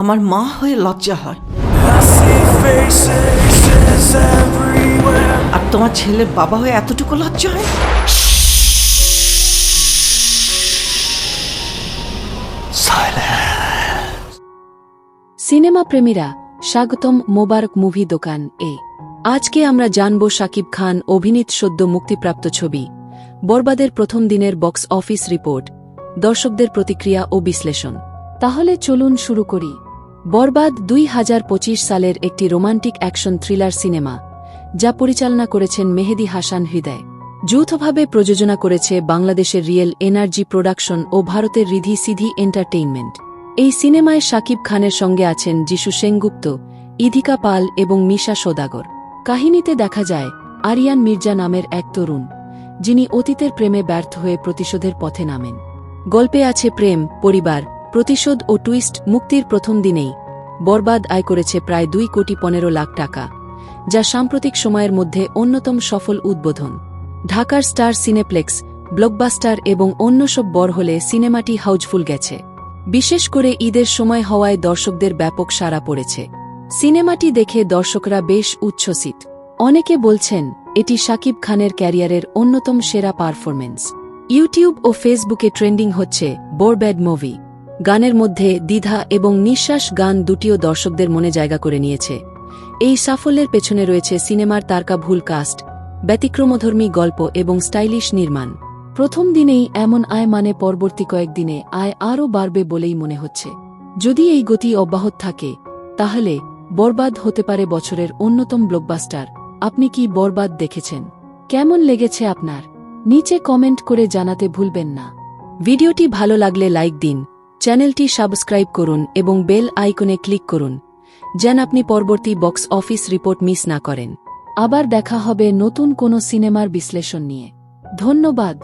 আমার মা হয়ে লজ্জা হয়. আর তোমার ছেলের বাবা হয়ে এতটুকু লজ্জা হয়? সিনেমা প্রেমীরা, স্বাগতম মোবারক মুভি দোকান এ। আজকে আমরা জানব শাকিব খান অভিনীত সদ্য মুক্তিপ্রাপ্ত ছবি। বরবাদের প্রথম দিনের বক্স অফিস রিপোর্ট। দর্শকদের প্রতিক্রিয়া ও বিশ্লেষণ। তাহলে চলুন শুরু করি। বরবাদ দুই হাজার পঁচিশ সালের একটি রোমান্টিক অ্যাকশন থ্রিলার সিনেমা, যা পরিচালনা করেছেন মেহেদি হাসান হৃদয়। যৌথভাবে প্রযোজনা করেছে বাংলাদেশের রিয়েল এনার্জি প্রোডাকশন ও ভারতের রিধি সিধি এন্টারটেইনমেন্ট। এই সিনেমায় শাকিব খানের সঙ্গে আছেন যিশু সেনগুপ্ত, ইধিকা পাল এবং মিশা সোদাগর। কাহিনীতে দেখা যায়, আরিয়ান মির্জা নামের এক তরুণ, যিনি অতীতের প্রেমে ব্যর্থ হয়ে প্রতিশোধের পথে নামেন। গল্পে আছে প্রেম, পরিবার প্রতিশোধ ও টুইস্ট মুক্তির প্রথম দিনেই বরবাদ আয় করেছে প্রায় দুই কোটি পনেরো লাখ টাকা, যা সাম্প্রতিক সময়ের মধ্যে অন্যতম সফল উদ্বোধন। ঢাকার স্টার সিনেপ্লেক্স, ব্লকবাস্টার এবং অন্য সব বর হলে সিনেমাটি হাউজফুল গেছে। বিশেষ করে ঈদের সময় হওয়ায় দর্শকদের ব্যাপক সাড়া পড়েছে। সিনেমাটি দেখে দর্শকরা বেশ উচ্ছ্বসিত। অনেকে বলছেন, এটি শাকিব খানের ক্যারিয়ারের অন্যতম সেরা পারফরমেন্স ইউটিউব ও ফেসবুকে ট্রেন্ডিং হচ্ছে বোরব্যাড মুভি। গানের মধ্যে দ্বিধা এবং নিঃশ্বাস গান দুটিও দর্শকদের মনে জায়গা করে নিয়েছে। এই সাফল্যের পেছনে রয়েছে সিনেমার তারকা ভুল কাস্ট, ব্যতিক্রমধর্মী গল্প এবং স্টাইলিশ নির্মাণ। প্রথম দিনেই এমন আয় মানে পরবর্তী কয়েকদিনে আয় আরও বাড়বে বলেই মনে হচ্ছে। যদি এই গতি অব্যাহত থাকে, তাহলে বরবাদ হতে পারে বছরের অন্যতম ব্লকবাস্টার। আপনি কি বরবাদ দেখেছেন? কেমন লেগেছে আপনার? নিচে কমেন্ট করে জানাতে ভুলবেন না। ভিডিওটি ভালো লাগলে লাইক দিন চ্যানেলটি সাবস্ক্রাইব করুন এবং বেল আইকনে ক্লিক করুন, যেন আপনি পরবর্তী বক্স অফিস রিপোর্ট মিস না করেন। আবার দেখা হবে নতুন কোনো সিনেমার বিশ্লেষণ নিয়ে। ধন্যবাদ।